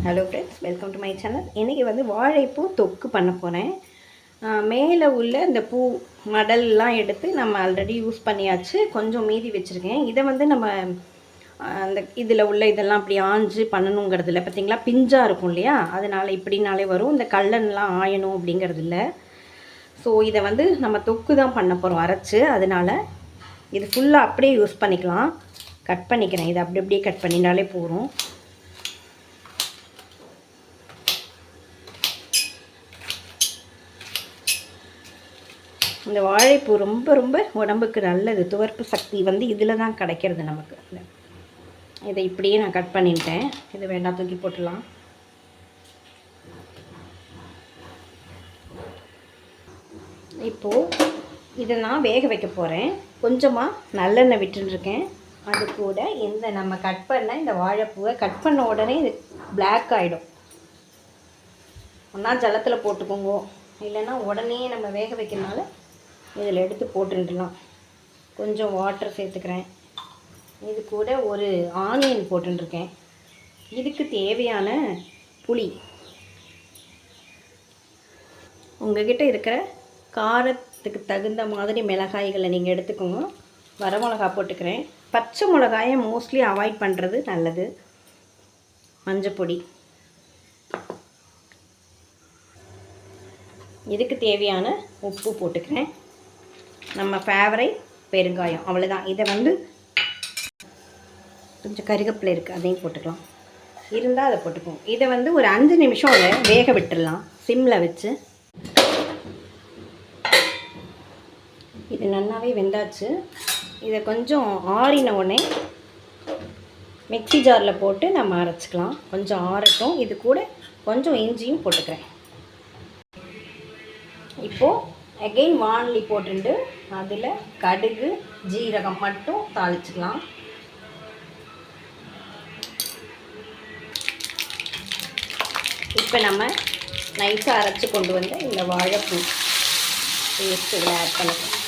Hello friends welcome to my channel இன்றைக்கி வந்து வாழைப்பூ தொக்கு பண்ண போகிறேன் மேலே உள்ள இந்த பூ மடல்லாம் எடுத்து நம்ம ஆல்ரெடி யூஸ் பண்ணியாச்சு. கொஞ்சம் மீதி வச்சுருக்கேன். இதை வந்து நம்ம அந்த இதில் உள்ள இதெல்லாம் அப்படி ஆஞ்சு பண்ணணுங்கிறது இல்லை பார்த்தீங்களா? பிஞ்சாக இருக்கும் இல்லையா? அதனால் இப்படினாலே வரும். இந்த கல்லன்லாம் ஆயணும் அப்படிங்கிறது இல்லை ஸோ இதை வந்து நம்ம தொக்கு தான் பண்ண போகிறோம் அரைச்சி. அதனால் இது ஃபுல்லாக அப்படியே யூஸ் பண்ணிக்கலாம். கட் பண்ணிக்கிறேன். இதை அப்படி அப்படியே கட் பண்ணினாலே போதும். இந்த வாழைப்பூ ரொம்ப ரொம்ப உடம்புக்கு நல்லது. துவர்ப்பு சக்தி வந்து இதில் தான் கிடைக்கிறது நமக்கு. இதை இப்படியே நான் கட் பண்ணிட்டேன். இது வேண்டாம் தூக்கி போட்டுடலாம். இப்போது இதை நான் வேக வைக்க போகிறேன் கொஞ்சமாக நல்லெண்ணெய் விட்டுருக்கேன் அது கூட இந்த நம்ம கட் பண்ண இந்த வாழைப்பூவை கட் பண்ண உடனே இது பிளாக் ஆகிடும் ஒன்றா ஜலத்தில் போட்டுக்கோங்க. இல்லைன்னா உடனே நம்ம வேக வைக்கிறனால இதில் எடுத்து போட்டுடலாம் கொஞ்சம் வாட்டர் சேர்த்துக்கிறேன். இது கூட ஒரு ஆனியன் போட்டுருக்கேன் இதுக்கு தேவையான புளி. உங்கள்கிட்ட இருக்கிற காரத்துக்கு தகுந்த மாதிரி மிளகாய்களை நீங்கள் எடுத்துக்கோங்க. வரமிளகா போட்டுக்கிறேன். பச்சை மிளகாயை மோஸ்ட்லி அவாய்ட் பண்ணுறது நல்லது. மஞ்சப்பொடி இதுக்கு தேவையான உப்பு போட்டுக்கிறேன். நம்ம ஃபேவரைட் பெருங்காயம். அவ்வளோதான் இதை வந்து கொஞ்சம் கருகப்பில் இருக்குது அதையும் போட்டுக்கலாம். இருந்தால் அதை போட்டுக்குவோம். இதை வந்து ஒரு அஞ்சு நிமிஷம் அதை வேக விட்டுடலாம் சிம்மில் வச்சு. இது நல்லாவே வெந்தாச்சு. இதை கொஞ்சம் ஆறின உடனே மிக்சி ஜாரில் போட்டு நம்ம அரைச்சிக்கலாம். கொஞ்சம் ஆறட்டும். இது கூட கொஞ்சம் இஞ்சியும் போட்டுக்கிறேன். இப்போது அகெயின் வானலி போட்டுண்டு. அதில் கடுகு ஜீரகம் மட்டும் தாளிச்சுக்கலாம். இப்போ நம்ம நைஸாக அரைச்சி கொண்டு வந்த இந்த வாழைப்பூ பேஸ்ட் இதில் ஆட் பண்ணிக்கலாம்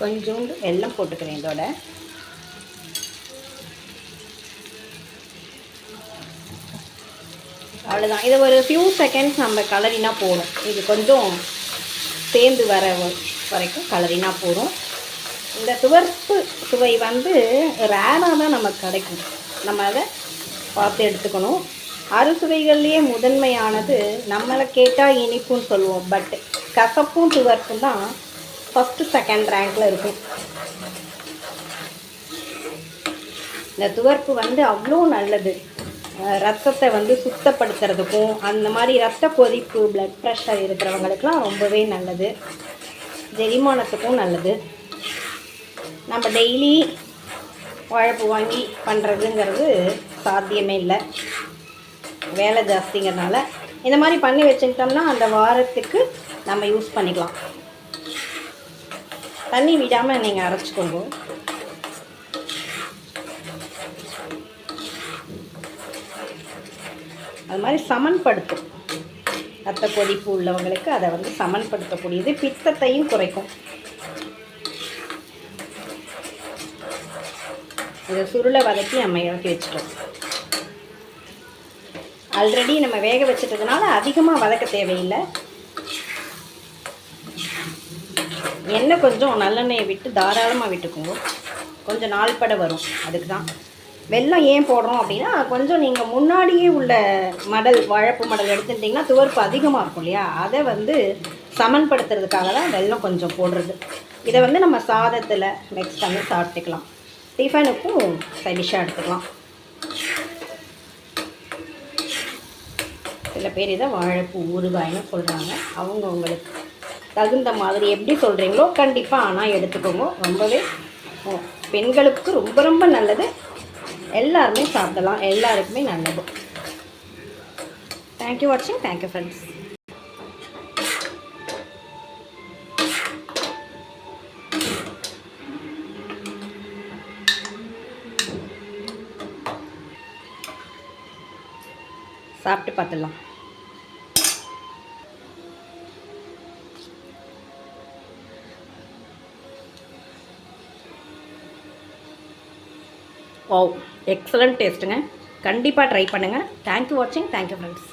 கொஞ்சோண்டு வெல்லம் போட்டுக்கிறேன் இதோட. அவ்வளோதான் இதை ஒரு ஃபியூ செகண்ட்ஸ் நம்ம கலரினா போதும் இது கொஞ்சம் சேர்ந்து வர வ- வரைக்கும் கலரினா போதும் இந்த துவர்ப்பு சுவை வந்து ரேராக தான் நமக்கு கிடைக்கும். நம்ம அதை பார்த்து எடுத்துக்கணும். அறுசுவைகள்லேயே முதன்மையானது நம்மளை கேட்டால் இனிப்புன்னு சொல்லுவோம். பட் கசப்பும் துவர்ப்பும் தான் ஃபஸ்ட்டு செகண்ட் ரேங்கில் இருக்கும். இந்த துவர்ப்பு வந்து அவ்வளோ நல்லது. ரத்தத்தை வந்து சுத்தப்படுத்துறதுக்கும் அந்த மாதிரி ரத்த கொதிப்பு பிளட் ப்ரெஷர் இருக்கிறவங்களுக்குலாம் ரொம்பவே நல்லது. செரிமானத்துக்கும் நல்லது. நம்ம டெய்லி உழைப்பு வாங்கி பண்ணுறதுங்கிறது சாத்தியமே இல்லை. வேலை ஜாஸ்திங்கிறனால இந்த மாதிரி பண்ணி வச்சுக்கிட்டோம்னா அந்த வாரத்துக்கு நம்ம யூஸ் பண்ணிக்கலாம். தண்ணி விடாமல் நீங்கள் அரைச்சிக்கோங்க. அது மாதிரி சமன்படுத்தும். ரத்த கொதிப்பு உள்ளவங்களுக்கு அதை வந்து சமன்படுத்தக்கூடியது. பித்தத்தையும் குறைக்கும். இதை சுருளை வதக்கி நம்ம இறக்கி வச்சுட்டோம். ஆல்ரெடி நம்ம வேக வச்சிட்டதுனால அதிகமாக வதக்க தேவையில்லை. எண்ணெய் கொஞ்சம் நல்லெண்ணெயை விட்டு தாராளமாக விட்டுக்கோங்க. கொஞ்சம் நாள்பட வரும். அதுக்கு தான் வெல்லம் ஏன் போடுறோம் அப்படின்னா கொஞ்சம் நீங்கள் முன்னாடியே உள்ள மடல் வாழைப்பு மடல் எடுத்துட்டிங்கன்னா துவர்ப்பு அதிகமாக இருக்கும் இல்லையா? அதை வந்து சமன்படுத்துறதுக்காக தான் வெல்லம் கொஞ்சம் போடுறது. இதை வந்து நம்ம சாதத்தில் மிக்ஸ் பண்ணி சாப்பிட்டுக்கலாம். டிஃபனுக்கும் சைடிஷாக எடுத்துக்கலாம். சில பேர் இதை வாழைப்பூ ஊறுகாய்னு சொல்கிறாங்க அவங்கவுங்களுக்கு தகுந்த மாதிரி எப்படி சொல்கிறீங்களோ கண்டிப்பாக ஆனால் எடுத்துக்கோங்க. ரொம்பவே பெண்களுக்கு ரொம்ப ரொம்ப நல்லது. எல்லாருமே சாப்பிடலாம். எல்லாருக்குமே நல்லது. தேங்க்யூ வாட்சிங் தேங்க்யூ ஃப்ரெண்ட்ஸ் சாப்பிட்டு பார்த்துடலாம். வாவ் எக்ஸலண்ட் டேஸ்ட்டுங்க கண்டிப்பாக ட்ரை பண்ணுங்கள் தேங்க்யூ வாட்சிங் தேங்க்யூ ஃப்ரெண்ட்ஸ்